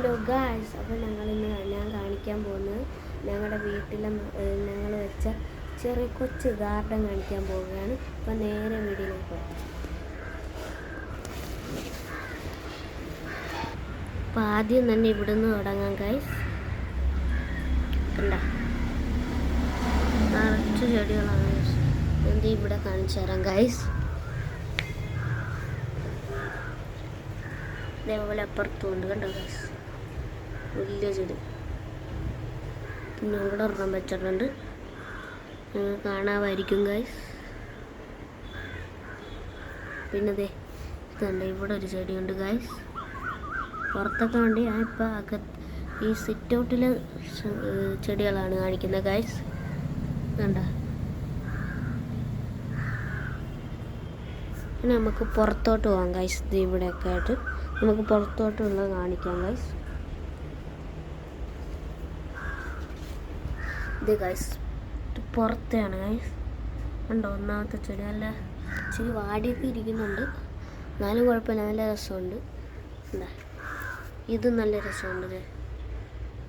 Hello guys അപ്പോൾ ഞങ്ങൾ ഇന്ന് ഞാൻ കാണിക്കാൻ പോകുന്നത് ഞങ്ങളുടെ വീട്ടിലെ ഞങ്ങൾ വെച്ച ചെറിയ കൊച്ച് ഗാർഡൻ കാണിക്കാൻ പോവുകയാണ്. അപ്പോൾ നേരെ വീടിലേക്ക് പോകും. അപ്പോൾ ആദ്യം തന്നെ ഇവിടുന്ന് തുടങ്ങാം ഗായ്സ്. കണ്ട? നിറച്ച് ചെടികളാണ്. എന്ത് ഇവിടെ കാണിച്ചു തരാം ഗായ്സ്. ഇതേപോലെ അപ്പുറത്തുണ്ട് കണ്ടോ ഗായ്സ്? വലിയ ചെടി. പിന്നെ ഇവിടെ ഒരെണ്ണം വെച്ചിട്ടുണ്ട്. നിങ്ങൾ കാണാമായിരിക്കും ഗൈസ് പിന്നെ ദേ ഇതുണ്ട് ഇവിടെ ഒരു ചെടിയുണ്ട് ഗൈസ് പുറത്തൊക്കെ വേണ്ടി ഞാൻ ഇപ്പം അകത്ത് ഈ സിറ്റ് ഔട്ടിൽ ചെടികളാണ് കാണിക്കുന്നത് ഗൈസ് കണ്ട? പിന്നെ നമുക്ക് പുറത്തോട്ട് പോകാം ഗൈസ് ഇത് ഇവിടെയൊക്കെ ആയിട്ട്. നമുക്ക് പുറത്തോട്ടുള്ളത് കാണിക്കാം ഗൈസ് ഇത് ഗൈസ് പുറത്തെയാണ് ഗൈസ് ഉണ്ടോ ഒന്നാമത്തെ ചെടി. നല്ല ചെടി വാടിയൊക്കെ ഇരിക്കുന്നുണ്ട്. എന്നാലും കുഴപ്പമില്ല നല്ല രസമുണ്ട്. എന്താ ഇത് നല്ല രസമുണ്ട്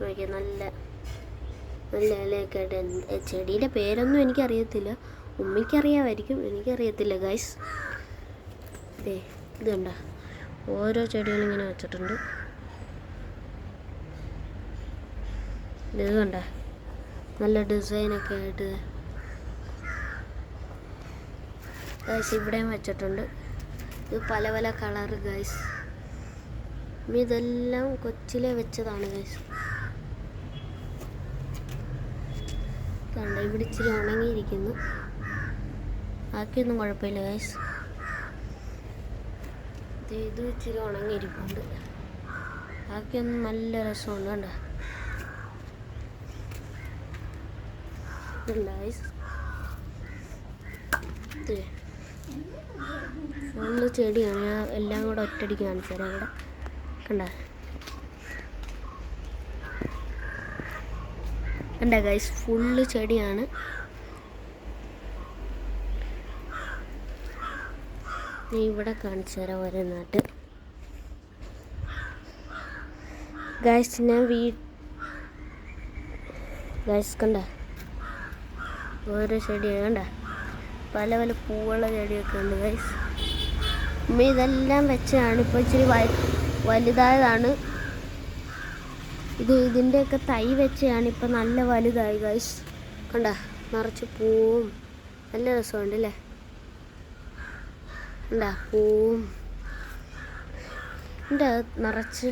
നോക്കിയാൽ നല്ല നല്ല ഇലയൊക്കെ ചെടിയുടെ പേരൊന്നും എനിക്കറിയത്തില്ല. ഉമ്മയ്ക്കറിയാമായിരിക്കും എനിക്കറിയത്തില്ല ഗൈസ് ദേ ഇതുണ്ട ഓരോ ചെടികളും ഇങ്ങനെ വെച്ചിട്ടുണ്ട്. ഇത് കണ്ട നല്ല ഡിസൈനൊക്കെ ആയിട്ട്. ഗൈസ് ഇവിടെയും വെച്ചിട്ടുണ്ട്. ഇത് പല പല കളർ ഗൈസ് ഇതെല്ലാം കൊച്ചിലെ വെച്ചതാണ് ഗൈസ് കണ്ട ഇവിടെ ഇച്ചിരി ഉണങ്ങിയിരിക്കുന്നു. ബാക്കിയൊന്നും കുഴപ്പമില്ല ഗൈസ് ഇത് ഇച്ചിരി ഉണങ്ങിയിരിക്കുന്നുണ്ട് ബാക്കിയൊന്നും നല്ല രസമുണ്ട് കണ്ടോ? ഗൈസ് നല്ല ചെടിയാണ് ഞാൻ എല്ലാം കൂടെ ഒറ്റടിക്ക് കാണിച്ചു തരാം. ഇവിടെ കണ്ട? കണ്ട ഗൈസ് ഫുള്ള് ചെടിയാണ്. ഞാൻ ഇവിടെ കാണിച്ചു തരാം ഓരോ നാട്ട്. ഗൈസ് ഞാൻ വീ ഗൈസ് കണ്ട? ഓരോ ചെടിയാണ് കണ്ട. പല പല പൂവുള്ള ചെടിയൊക്കെ ഉണ്ട് ഗൈസ് ഉമ്മ ഇതെല്ലാം വെച്ചാണ് ഇപ്പോൾ ഇച്ചിരി വലുതായതാണ്. ഇത് ഇതിന്റെയൊക്കെ തൈ വെച്ചാണ് ഇപ്പം നല്ല വലുതായി ഗൈസ് കണ്ട നിറച്ച് പൂവും. നല്ല രസമുണ്ട് അല്ലേ? കണ്ട പൂവും. എന്റെ അകത്ത് നിറച്ച്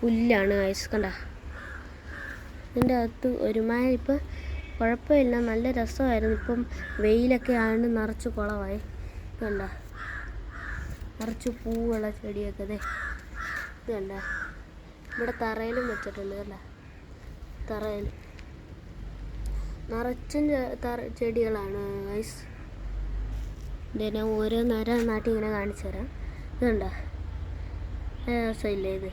പുല്ലാണ് ഗൈസ് കണ്ട. ഇതിന്റെ അകത്ത് ഒരുമാതിരി ഇപ്പം കുഴപ്പമില്ല. നല്ല രസമായിരുന്നു. ഇപ്പം വെയിലൊക്കെ ആണ് നിറച്ച് കുളമായി കണ്ട? നിറച്ച് പൂവുള്ള ചെടിയൊക്കെ അതെ ഇത് കണ്ട? ഇവിടെ തറയിലും വെച്ചിട്ടുണ്ട്. കണ്ട? തറയിൽ. നിറച്ചും ചെടികളാണ് ഐസ് ഞാൻ ഓരോ നേരം നാട്ടി ഇങ്ങനെ കാണിച്ചു തരാം. ഇത് കണ്ട രസമില്ലേ ഇത്?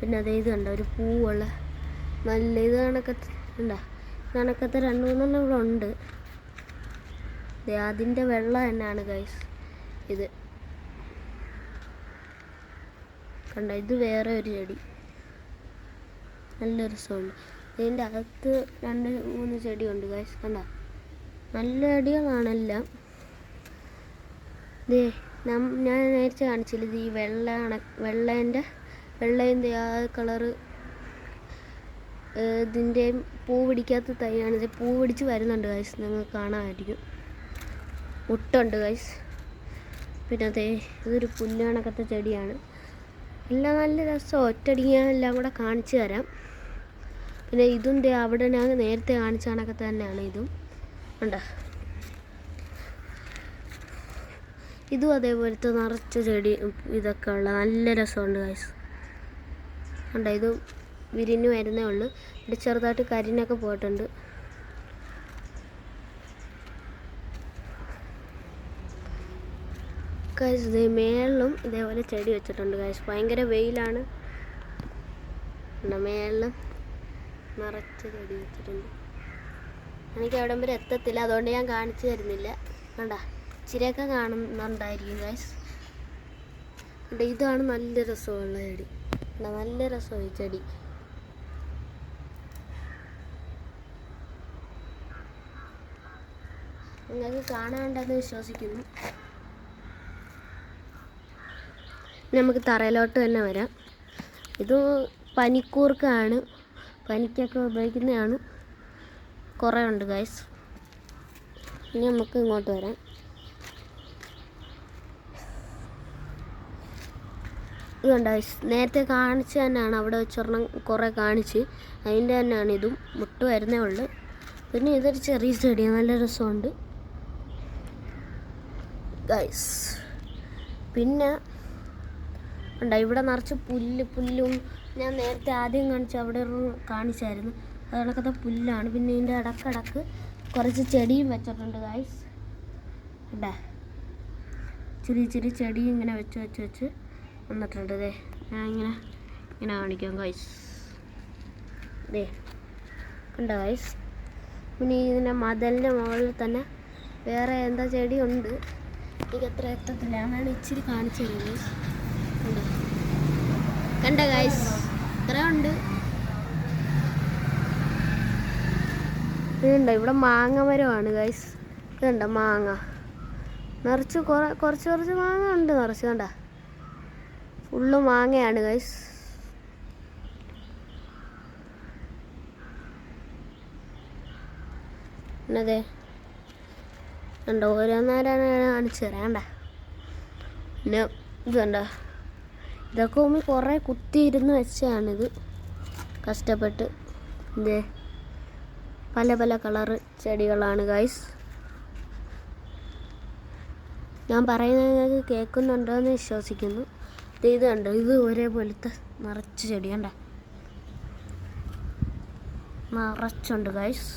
പിന്നെ അതേ ഇത് കണ്ട ഒരു പൂവുള്ള നല്ല ഇത് കണക്കെ ഉണ്ട കണക്കത്തെ രണ്ട് മൂന്നെണ്ണം ഇവിടെ ഉണ്ട്. അതിന്റെ വെള്ളം തന്നെയാണ് ഗൈസ് ഇത്. കണ്ട ഇത് വേറെ ഒരു ചെടി. നല്ല രസമുണ്ട്. ഇതിന്റെ അകത്ത് രണ്ട് മൂന്ന് ചെടിയുണ്ട് ഗൈസ് കണ്ട? നല്ല ചെടികളാണെല്ലാം ദേ ഞാൻ നേരത്തെ കാണിച്ചില്ല ഇത് ഈ വെള്ള വെള്ളേന്റെ വെള്ളേന്റെ ആ കളറ് ഇതിന്റെ പൂ പിടിക്കാത്ത തൈയാണ്. ഇത് പൂ പിടിച്ച് വരുന്നുണ്ട് ഗൈസ് നിങ്ങൾ കാണാമായിരിക്കും. മുട്ടുണ്ട് ഗൈസ് പിന്നെ അതേ ഇതൊരു പുല്ല് ചെടിയാണ്. എല്ലാം നല്ല രസം. ഒറ്റടിക്ക് ഞാൻ എല്ലാം കൂടെ കാണിച്ചു തരാം. പിന്നെ ഇതും ദേ അവിടെ ഞാൻ നേരത്തെ കാണിച്ച കണക്കത്തെ തന്നെയാണ് ഇതും. ഉണ്ട ഇതും അതേപോലത്തെ നിറച്ച ചെടി ഇതൊക്കെ ഉള്ള നല്ല രസമുണ്ട് ഗൈസ് ഉണ്ട ഇതും വിരിഞ്ഞ് വരുന്നേ ഉള്ളൂ. ഇവിടെ ചെറുതായിട്ട് കരിനൊക്കെ പോയിട്ടുണ്ട്. മേളിലും ഇതേപോലെ ചെടി വെച്ചിട്ടുണ്ട് കാശ് ഭയങ്കര വെയിലാണ്. മേളിലും നിറച്ച് ചെടി വെച്ചിട്ടുണ്ട്. എനിക്ക് അവിടെ വരെ എത്തത്തില്ല. അതുകൊണ്ട് ഞാൻ കാണിച്ചു തരുന്നില്ല. കണ്ട ഇച്ചിരിയൊക്കെ കാണുന്നുണ്ടായിരിക്കും ഗൈസ് ഇതാണ് നല്ല രസമുള്ള ചെടി. നല്ല രസമായി ചെടി. നിങ്ങൾക്ക് കാണാണ്ടെന്ന് വിശ്വസിക്കുന്നു. നമുക്ക് തറയിലോട്ട് തന്നെ വരാം. ഇത് പനിക്കൂർക്കാണ്. പനിക്കൊക്കെ ഉപയോഗിക്കുന്നതാണ്. കുറേ ഉണ്ട് ഗൈസ് ഇനി നമുക്ക് ഇങ്ങോട്ട് വരാം. ഇതുണ്ട് ഗൈസ് നേരത്തെ കാണിച്ച് തന്നെയാണ് അവിടെ വെച്ചൊരെണ്ണം കുറേ കാണിച്ച്. അതിന്റെ തന്നെയാണ് ഇതും. മുട്ട് വരുന്നേ ഉള്ളു. പിന്നെ ഇതൊരു ചെറിയ ചെടിയാണ് നല്ല രസമുണ്ട്. ഗൈസ്. പിന്നെ ഉണ്ട് ഇവിടെ നിറച്ച് പുല്ല് പുല്ലും ഞാൻ നേരത്തെ ആദ്യം കാണിച്ച അവിടെ ഒരു കാണിച്ചായിരുന്നു. അത് പുല്ലാണ്. പിന്നെ ഇതിന്റെ ഇടക്കിടക്ക് കുറച്ച് ചെടിയും വെച്ചിട്ടുണ്ട് ഗൈസ്. ഇണ്ടേ ചെറിയ ചെറിയ ചെടി ഇങ്ങനെ വെച്ച് വെച്ച് വെച്ച് വന്നിട്ടുണ്ട് ദേ. ഞാൻ ഇങ്ങനെ ഇങ്ങനെ കാണിക്കാം ഗൈസ്. ദേ. കണ്ടോ ഗൈസ്? പിന്നെ ഇതിന്റെ മതലിന്റെ മുകളിൽ തന്നെ വേറെ എന്താ ചെടി ഉണ്ട് എത്ര എത്തത്തില്ല. അതാണ് ഇച്ചിരി കാണിച്ചു തരുന്നത്. കണ്ടോ? കണ്ട ഗൈസ് ഇത്ര ഉണ്ട് ഇതുണ്ടോ? ഇവിടെ മാങ്ങ മരമാണ് ഗൈസ് ഇതുണ്ടോ മാങ്ങ? നിറച്ച് കുറേ കുറച്ച് കുറച്ച് മാങ്ങ ഉണ്ട് നിറച്ച്. കണ്ട? ഫുള്ള് മാങ്ങയാണ് ഗൈസ് എന്നതേ? കണ്ടോ ഓരോന്നാരാണ് കാണിച്ചു തരാം കണ്ട? പിന്നെ ഇത് കണ്ടോ? ഇതൊക്കെ ഉമ്മി കുറേ കുത്തിയിരുന്ന് വെച്ചാണിത് കഷ്ടപ്പെട്ട്. ഇതേ പല പല കളറ് ചെടികളാണ് ഗൈസ് ഞാൻ പറയുന്നത് നിങ്ങൾക്ക് കേൾക്കുന്നുണ്ടോ എന്ന് വിശ്വസിക്കുന്നു ഇത് കണ്ടോ? ഇത് ഒരേപോലത്തെ നിറച്ച് ചെടി കണ്ട? നിറച്ചുണ്ട് ഗൈസ്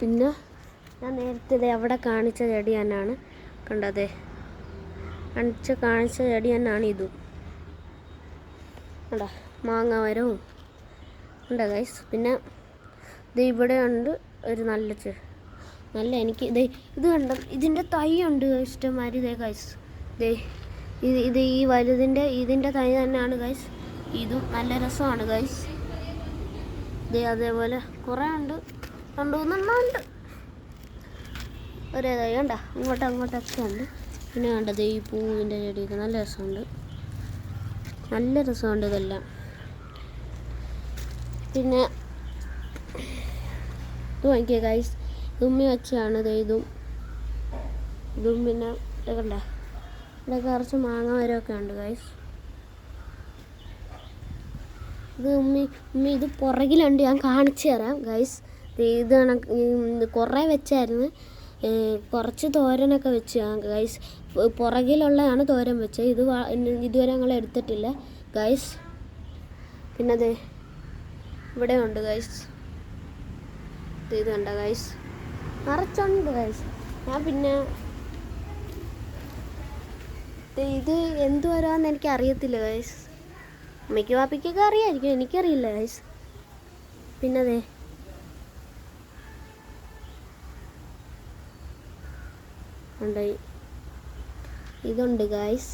പിന്നെ ഞാൻ നേരത്തെ ദേ അവിടെ കാണിച്ച ചെടി തന്നെയാണ്. കണ്ടതേ. കാണിച്ച കാണിച്ച ചെടി തന്നെയാണ് ഇതും. കണ്ടോ? മാങ്ങ മരവും. ഉണ്ട് ഗൈസ് പിന്നെ ഇത് ഇവിടെ ഉണ്ട് ഒരു നല്ല ചെ നല്ല എനിക്ക് ഇത് ഇത് കണ്ട? ഇതിന്റെ തൈ ഉണ്ട് ഇഷ്ടംമാതിരി ഇതേ ഗൈസ് ഇതേ ഇത് ഇത് ഈ വലുതിന്റെ ഇതിന്റെ തൈ തന്നെയാണ് ഗൈസ് ഇതും നല്ല രസമാണ് ഗൈസ് ഇതേ അതേപോലെ കുറേ ഉണ്ട്. രണ്ടു മൂന്നെണ്ണം ഉണ്ട്. ഒരേ കണ്ട അങ്ങോട്ടും അങ്ങോട്ടൊക്കെ ഉണ്ട് പിന്നെ കണ്ടത് ഈ പൂവിന്റെ ചെടിയൊക്കെ നല്ല രസമുണ്ട്. നല്ല രസമുണ്ട് ഇതെല്ലാം. പിന്നെ ഇത് വാങ്ങിക്കുക ഗൈസ് ഉമ്മി വെച്ചാണ് ഇത്. ഇതും ഇതും പിന്നെ കണ്ട. ഇവിടെ കുറച്ച് മാങ്ങ മരമൊക്കെ ഉണ്ട് ഗൈസ് ഇത് ഉമ്മി ഉമ്മി ഇത് പുറകിലുണ്ട്. ഞാൻ കാണിച്ചു തരാം ഗൈസ് ഇത് കണക്ക് കുറേ വെച്ചായിരുന്നു. കുറച്ച് തോരനൊക്കെ വെച്ച് ഗൈസ് പുറകിലുള്ളതാണ് തോരൻ വെച്ചത്. ഇത് ഇതുവരെ ഞങ്ങൾ എടുത്തിട്ടില്ല ഗൈസ് പിന്നെ അതെ ഇവിടെ ഉണ്ട് ഗൈസ് ഇത് കണ്ട ഗൈസ് നിറച്ചുണ്ട് ഗൈസ് ഞാൻ പിന്നെ ഇത് ഇത് എന്ത് എനിക്ക് അറിയത്തില്ല ഗൈസ് അമ്മയ്ക്ക് വാപ്പയ്ക്കൊക്കെ അറിയാമായിരിക്കും എനിക്കറിയില്ല ഗൈസ് പിന്നെ അതെ ഉണ്ടായി. ഇതുണ്ട് ഗായ്സ്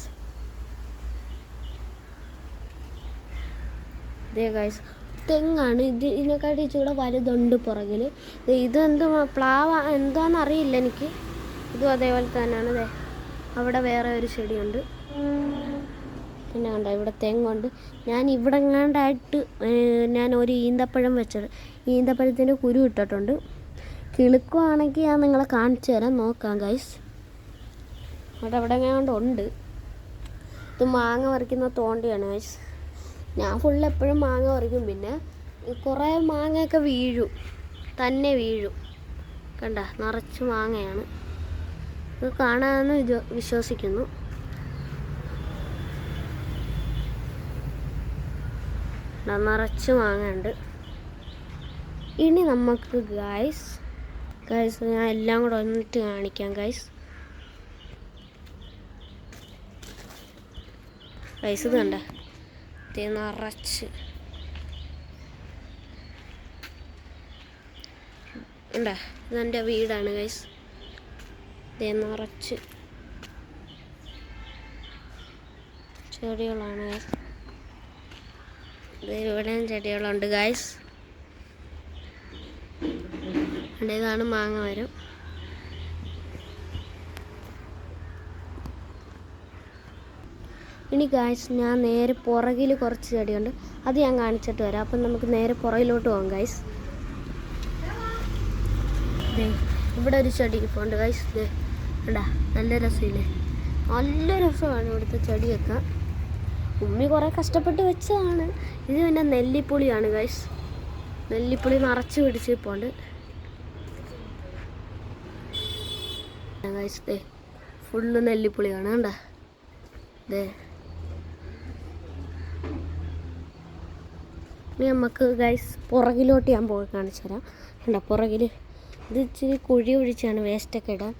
ഇതേ ഗായ്സ് തെങ്ങാണ്. ഇത് ഇതിനെക്കാട്ടി ഇച്ചിരി വലുതുണ്ട് പുറകിൽ ഇതെന്ത് പ്ലാവ എന്താണെന്ന് അറിയില്ല എനിക്ക്. ഇതും അതേപോലെ തന്നെയാണ് അതെ അവിടെ വേറെ ഒരു ചെടിയുണ്ട്. പിന്നെ കണ്ടോ ഇവിടെ തെങ്ങുണ്ട്. ഞാൻ ഇവിടെ എങ്ങാണ്ടായിട്ട് ഞാൻ ഒരു ഈന്തപ്പഴം വെച്ചത്. ഈന്തപ്പഴത്തിന്റെ കുരു ഇട്ടിട്ടുണ്ട്. കിളുക്കുവാണെങ്കിൽ ഞാൻ നിങ്ങളെ കാണിച്ചു തരാം. നോക്കാം ഗൈസ് അവിടെ എങ്ങാണ്ട് ഉണ്ട്. ഇത് മാങ്ങ പറിക്കുന്ന തോണ്ടിയാണ് ഞാൻ ഫുൾ എപ്പോഴും മാങ്ങ പറിക്കും. പിന്നെ കുറേ മാങ്ങയൊക്കെ വീഴും. തന്നെ വീഴും. കണ്ട നിറച്ച് മാങ്ങയാണ്. ഇത് കാണാമെന്ന് വിശ്വസിക്കുന്നു. നിറച്ച് മാങ്ങയുണ്ട്. ഇനി നമുക്ക് ഗായ്സ് ഗായ്സ് ഞാൻ എല്ലാം കൂടെ ഒന്നിട്ട് കാണിക്കാം ഗൈസ് ഗൈസ് ഇത് കണ്ട? നിറച്ച്. ഉണ്ടാ ഇതെന്റെ വീടാണ് ഗൈസ് ഇതേ നിറച്ച് ചെടികളാണ് ഗൈസ് ഇവിടെയും ചെടികളുണ്ട് ഗായ്സ് ഇതാണ് മാങ്ങ മരം. ഇനി ഗായ്സ് ഞാൻ നേരെ പുറകിൽ കുറച്ച് ചെടിയുണ്ട്. അത് ഞാൻ കാണിച്ചിട്ട് വരാം. അപ്പം നമുക്ക് നേരെ പുറകിലോട്ട് പോകാം ഗായ്സ് ഇവിടെ ഒരു ചെടി ഇരിപ്പുണ്ട് ഗായ്സ് കണ്ടാ? നല്ല രസമില്ലേ? നല്ല രസമാണ് ഇവിടുത്തെ ചെടിയൊക്കെ. ഉമ്മി കുറേ കഷ്ടപ്പെട്ട് വെച്ചതാണ്. ഇത് പിന്നെ നെല്ലിപ്പുളിയാണ് ഗൈസ് നെല്ലിപ്പുളി നിറച്ച് പിടിച്ചിപ്പോണ്ട് ഗൈസ് ദേ ഫുള്ള് നെല്ലിപ്പുളിയാണ് കണ്ടേ? ദേ ഇനി നമുക്ക് ഗൈസ് പുറകിലോട്ട് ഞാൻ പോയി കാണിച്ചു തരാം. കണ്ട പുറകിൽ ഇത് ഇച്ചിരി കുഴി ഒഴിച്ചാണ് വേസ്റ്റൊക്കെ ഇടാൻ.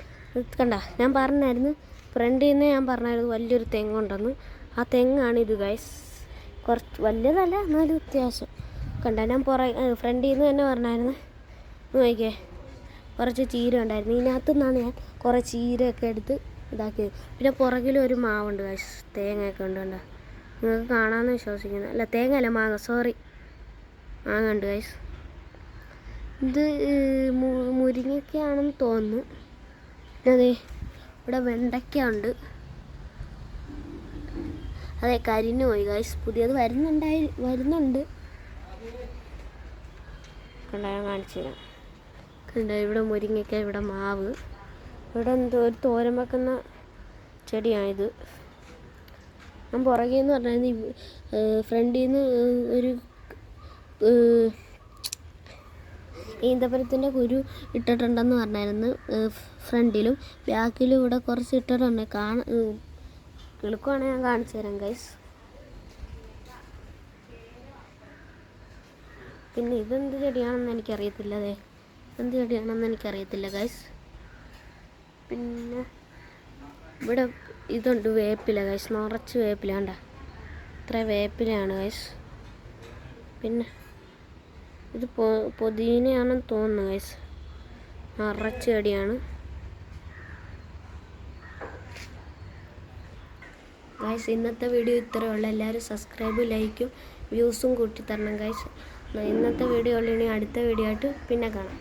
കണ്ട ഞാൻ പറഞ്ഞായിരുന്നു ഫ്രണ്ടിൽ നിന്ന് ഞാൻ പറഞ്ഞായിരുന്നു വലിയൊരു തെങ്ങുണ്ടെന്ന് ആ തെങ്ങാണ് ഇത് ഗൈസ് കുറച്ച് വലിയതല്ല എന്നാലും വ്യത്യാസം കണ്ട ഞാൻ പുറ ഫ്രണ്ടിൽ നിന്ന് തന്നെ പറഞ്ഞായിരുന്നു. നോക്കിയേ കുറച്ച് ചീര ഉണ്ടായിരുന്നു. ഇതിനകത്തു നിന്നാണ് ഞാൻ കുറേ ചീരയൊക്കെ എടുത്ത് ഇതാക്കിയത്. പിന്നെ പുറകിലും ഒരു മാവുണ്ട് ഗൈസ് തേങ്ങയൊക്കെ ഉണ്ട് കണ്ടോ. നിങ്ങൾക്ക് കാണാമെന്ന് വിശ്വസിക്കുന്നു. അല്ല തേങ്ങ അല്ല മാങ്ങ സോറി മാങ്ങ കണ്ടു ഗൈസ് ഇത് ഏർ, മു- തോന്നുന്നു. അതെ ഇവിടെ വെണ്ടയ്ക്ക ഉണ്ട് അതെ കരിഞ്ഞു പോയി ഗൈസ് പുതിയത് വരുന്നുണ്ടായി വരുന്നുണ്ട്. കണ്ട ഞാൻ കാണിച്ചു തരാം. കണ്ട ഇവിടെ മുരിങ്ങയ്ക്ക ഇവിടെ മാവ്. ഇവിടെ എന്തോ ഒരു തോരൻ വെക്കുന്ന ചെടിയാണിത്. ഞാൻ പുറകെ എന്ന് പറഞ്ഞാൽ ഫ്രണ്ടിൽ നിന്ന് ഒരു ഈന്തപ്പഴത്തിന്റെ കുരു ഇട്ടിട്ടുണ്ടെന്ന് പറഞ്ഞായിരുന്നു. ഫ്രണ്ടിലും ബാക്കിലും ഇവിടെ കുറച്ച് ഇട്ടിട്ടുണ്ട്. കാണ കിളുക്കുവാണെങ്കിൽ ഞാൻ കാണിച്ചു തരാം ഗൈസ് പിന്നെ ഇതെന്ത് ചെടിയാണെന്ന് എനിക്കറിയത്തില്ല അതെ എന്ത് ചെടിയാണെന്ന് എനിക്കറിയത്തില്ല ഗൈസ് പിന്നെ ഇവിടെ ഇതുണ്ട് വേപ്പില ഗൈസ് നിറച്ച് വേപ്പില കണ്ട. ഇത്ര വേപ്പിലയാണ് ഗൈസ് പിന്നെ ഇത് പൊതീനയാണെന്ന് തോന്നുന്നു ഗൈസ് നിറച്ചെടിയാണ് ഗായ്സ് ഇന്നത്തെ വീഡിയോ ഇത്രയേ ഉള്ളൂ. എല്ലാവരും സബ്സ്ക്രൈബും ലൈക്കും വ്യൂസും കൂട്ടി തരണം ഗൈസ് ഇന്നത്തെ വീഡിയോ ഉള്ളൂ. ഇനി അടുത്ത വീഡിയോ ആയിട്ട് പിന്നെ കാണാം.